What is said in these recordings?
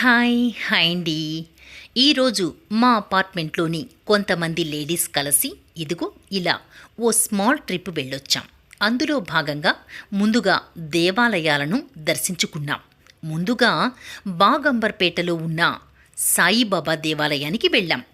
Hi hi అండి. ఈరోజు మా అపార్ట్మెంట్లోని కొంతమంది లేడీస్ కలిసి ఇదిగో ఇలా ఓ స్మాల్ ట్రిప్ వెళ్ళొచ్చాం. అందులో భాగంగా ముందుగా దేవాలయాలను దర్శించుకున్నాం. ముందుగా బాగంబర్పేటలో ఉన్న సాయిబాబా దేవాలయానికి వెళ్ళాం.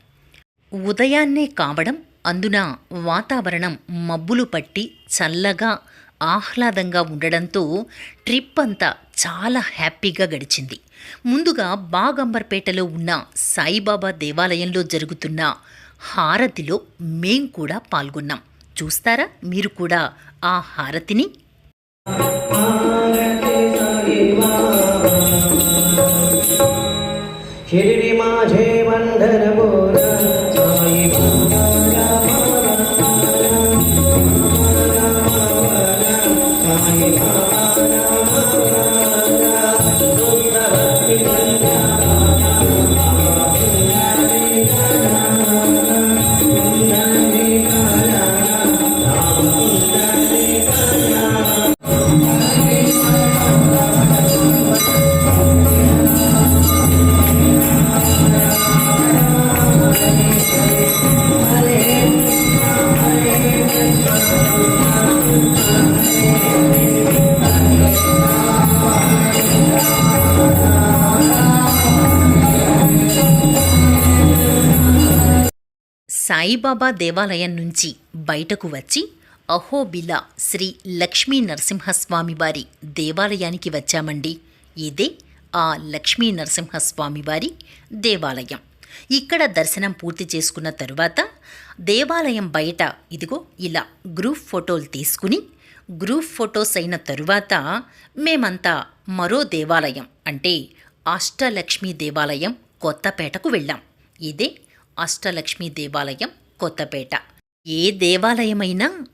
ఉదయాన్నే కావడం అందున వాతావరణం మబ్బులు పట్టి చల్లగా ఆహ్లాదంగా ఉండడంతో ట్రిప్ అంతా చాలా హ్యాపీగా గడిచింది. ముందుగా బాగంబర్పేటలో ఉన్న సాయిబాబా దేవాలయంలో జరుగుతున్న హారతిలో మేం కూడా పాల్గొన్నాం. చూస్తారా? మీరు కూడా ఆ హారతిని? మాధే మండనపూర సాయిబాబా దేవాలయం నుంచి బయటకు వచ్చి అహోబిలా శ్రీ లక్ష్మీ నరసింహస్వామి వారి దేవాలయానికి వచ్చామండి. ఇదే ఆ లక్ష్మీ నరసింహస్వామి వారి దేవాలయం. ఇక్కడ దర్శనం పూర్తి చేసుకున్న తరువాత దేవాలయం బయట ఇదిగో ఇలా గ్రూప్ ఫోటోలు తీసుకుని గ్రూప్ ఫొటోస్ అయిన తరువాత మేమంతా మరో దేవాలయం అంటే అష్టలక్ష్మి దేవాలయం కొత్తపేటకు వెళ్ళాం. ఇదే అష్టలక్ష్మి దేవాలయం కొత్తపేట. ఏ దేవాలయమైనా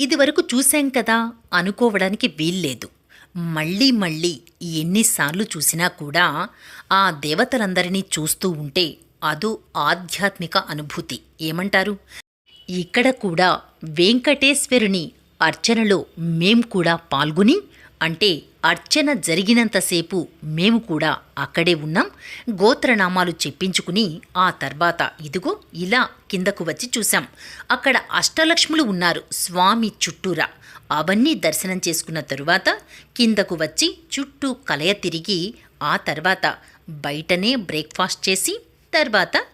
ఇదివరకు చూశాం కదా అనుకోవడానికి వీల్లేదు. మళ్ళీ మళ్ళీ ఎన్నిసార్లు చూసినా కూడా ఆ దేవతలందరినీ చూస్తూ ఉంటే అదో ఆధ్యాత్మిక అనుభూతి. ఏమంటారు? ఇక్కడ కూడా వెంకటేశ్వరుని అర్చనలో మేం కూడా పాల్గొని అంటే అర్చన జరిగినంతసేపు మేము కూడా అక్కడే ఉన్నాం. గోత్రనామాలు చెప్పించుకుని ఆ తర్వాత ఇదిగో ఇలా కిందకు వచ్చి చూశాం. అక్కడ అష్టలక్ష్ములు ఉన్నారు స్వామి చుట్టూరా. అవన్నీ దర్శనం చేసుకున్న తరువాత కిందకు వచ్చి చుట్టూ కలయ తిరిగి ఆ తర్వాత బయటనే బ్రేక్ఫాస్ట్ చేసి తర్వాత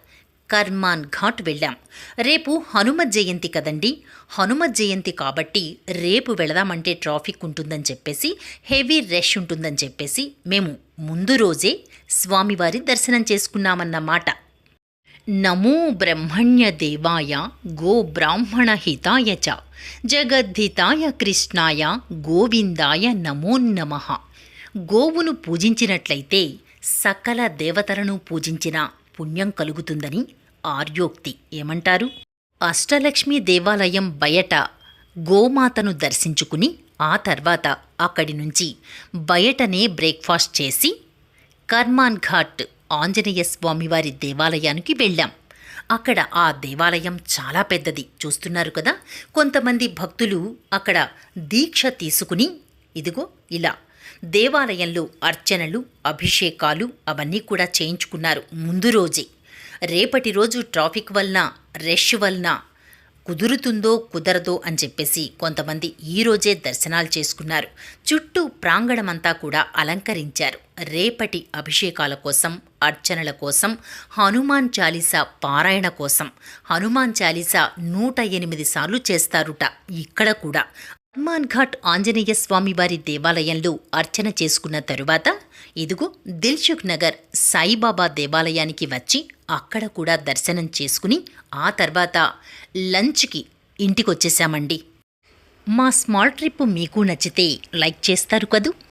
కర్మాన్ ఘాట్ వెళ్ళాం. రేపు హనుమ జయంతి కదండి? హనుమ జయంతి కాబట్టి రేపు వెళదామంటే ట్రాఫిక్ ఉంటుందని చెప్పేసి హెవీ రష్ ఉంటుందని చెప్పేసి మేము ముందు రోజే స్వామివారి దర్శనం చేసుకున్నామన్నమాట నమో బ్రహ్మణ్య దేవాయ గో బ్రాహ్మణ హితాయ చ. జగద్ధితాయ కృష్ణాయ గోవిందాయ నమో నమః. గోవును పూజించినట్లయితే సకల దేవతలను పూజించిన పుణ్యం కలుగుతుందని ఆర్యోక్తి ఏమంటారు? అష్టలక్ష్మి దేవాలయం బయట గోమాతను దర్శించుకుని ఆ తర్వాత అక్కడి నుంచి బయటనే బ్రేక్ఫాస్ట్ చేసి కర్మాన్ ఘాట్ ఆంజనేయ స్వామివారి దేవాలయానికి వెళ్ళాం. అక్కడ ఆ దేవాలయం చాలా పెద్దది. చూస్తున్నారు కదా? కొంతమంది భక్తులు అక్కడ దీక్ష తీసుకుని ఇదిగో ఇలా దేవాలయంలో అర్చనలు అభిషేకాలు అవన్నీ కూడా చేయించుకున్నారు ముందు రోజే. రేపటి రోజు ట్రాఫిక్ వలన రష్ వలన కుదురుతుందో కుదరదో అని చెప్పేసి కొంతమంది ఈరోజే దర్శనాలు చేసుకున్నారు. చుట్టూ ప్రాంగణమంతా కూడా అలంకరించారు. రేపటి అభిషేకాల కోసం అర్చనల కోసం హనుమాన్ చాలీసా పారాయణ కోసం. హనుమాన్ చాలీసా నూట ఎనిమిది సార్లు చేస్తారుట. ఇక్కడ కూడా హనుమాన్ఘాట్ ఆంజనేయ స్వామి వారి దేవాలయంలో అర్చన చేసుకున్న తరువాత ఇదిగో దిల్సుఖ్ నగర్ సాయిబాబా దేవాలయానికి వచ్చి అక్కడ కూడా దర్శనం చేసుకుని ఆ తర్వాత లంచ్కి ఇంటికొచ్చేసామండి. మా స్మాల్ ట్రిప్ మీకు నచ్చితే లైక్ చేస్తారు కదూ?